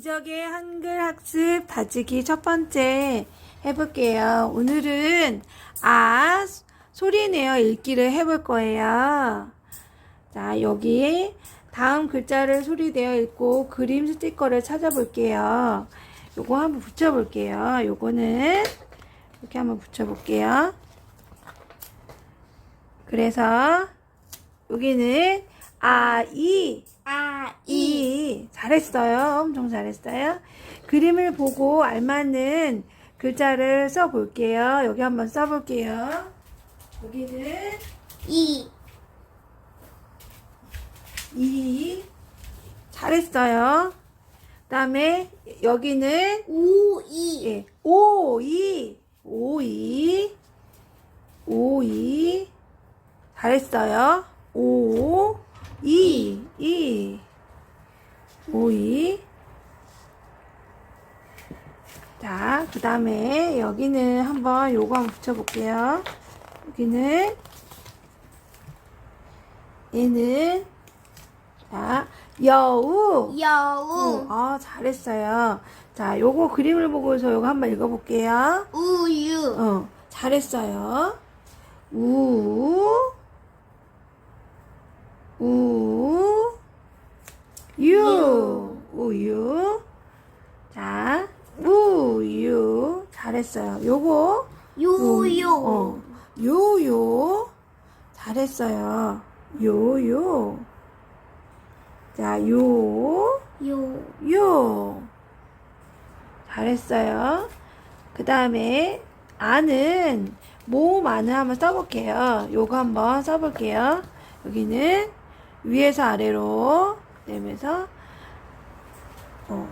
기적의 한글 학습 다지기 첫 번째 해볼게요. 오늘은 아 소리 내어 읽기를 해볼 거예요. 자, 여기 다음 글자를 소리 내어 읽고 그림 스티커를 찾아볼게요. 요거 한번 붙여볼게요. 요거는 이렇게 한번 붙여볼게요. 그래서 여기는 아, 이, 아, 이 잘했어요. 엄청 잘했어요. 그림을 보고 알맞는 글자를 써볼게요. 여기 한번 써볼게요. 여기는 이, 이 잘했어요. 그 다음에 여기는 우, 이, 예, 오이 오이 오이 잘했어요. 오 이, 이, 오이. 자, 그 다음에 여기는 한번 요거 한번 붙여볼게요. 여기는, 얘는, 자, 여우. 여우, 아, 잘했어요. 자, 요거 그림을 보고서 요거 한번 읽어볼게요. 우유, 어, 잘했어요. 우, 우, 유, 우유. 자, 우유. 잘했어요. 요거, 요요, 어, 요요. 잘했어요. 요요. 자, 요, 요, 요. 잘했어요. 그 다음에 아는 모음 안을 한번 써볼게요. 요거 한번 써볼게요. 여기는 위에서 아래로 내면서 어.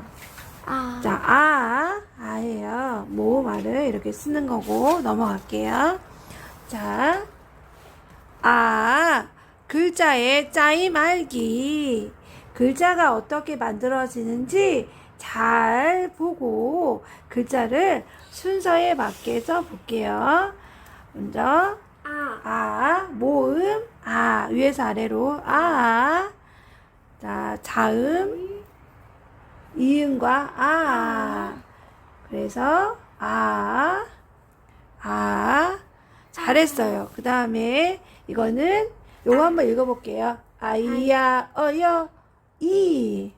아, 자, 아, 아예요. 모음 알을 이렇게 쓰는 거고 넘어갈게요. 자, 아, 글자의 짜임 알기. 글자가 어떻게 만들어지는지 잘 보고 글자를 순서에 맞게 써볼게요. 먼저, 아, 아, 모음, 아, 위에서 아래로, 아. 자, 자음, 이음과 아. 그래서, 아, 아. 잘했어요. 그 다음에, 이거는, 요거 한번 읽어볼게요. 아이야, 어여, 이.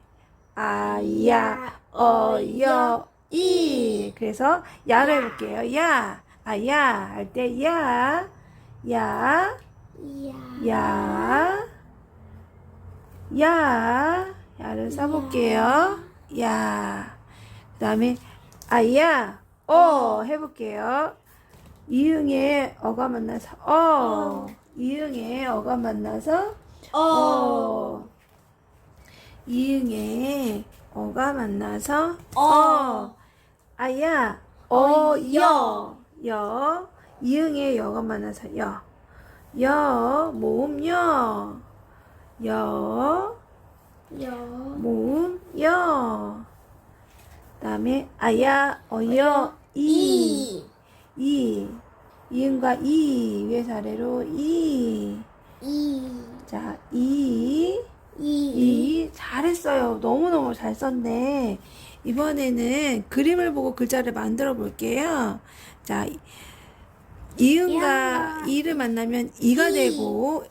아이야, 어여, 이. 그래서, 야를 해볼게요. 야. 아, 야. 할 때, 야. 야. 야, 야, 야, 야를 써볼게요. 야. 그 다음에, 아야, 어, 해볼게요. 이응에 어가 만나서, 어. 이응에 어가 만나서, 어, 어. 이응에 어가 만나서, 어. 어. 아야, 어, 여. 여. 이응에 여가 만나서, 여. 여, 모음 여. 여, 여, 모음 여. 다음에 아야, 어여, 이. 이, 이. 이응과 이. 위에서 아래로 이. 이, 자, 이. 이, 이. 잘했어요. 너무너무 잘 썼네. 이번에는 그림을 보고 글자를 만들어 볼게요. 자, 이- 이응과 야. 이를 만나면 이가 이. 되고,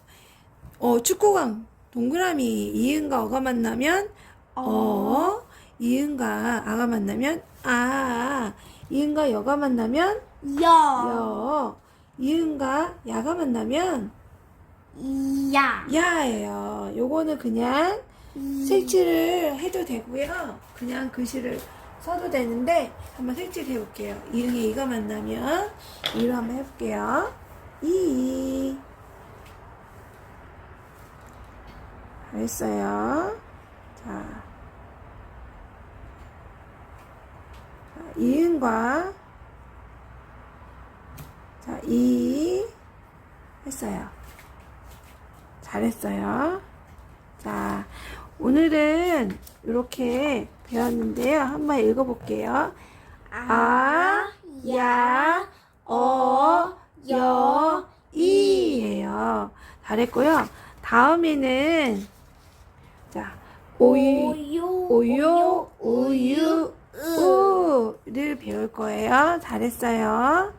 어, 축구강, 동그라미, 이응과 어가 만나면 어, 이응과 아가 만나면 아, 이응과 여가 만나면 여, 여, 이응과 야가 만나면 야, 야예요. 요거는 그냥 색칠을 해도 되고요. 그냥 글씨를 써도 되는데 한번 색칠 해 볼게요. 이응에 이가 만나면 이로 한번 해볼게요. 이 잘했어요. 자, 자, 이응과 자, 이 했어요. 잘했어요. 자, 오늘은 이렇게 배웠는데요. 한번 읽어볼게요. 아, 야, 어, 여, 이예요. 잘했고요. 다음에는 자, 오유, 오유, 우유, 우를 배울 거예요. 잘했어요.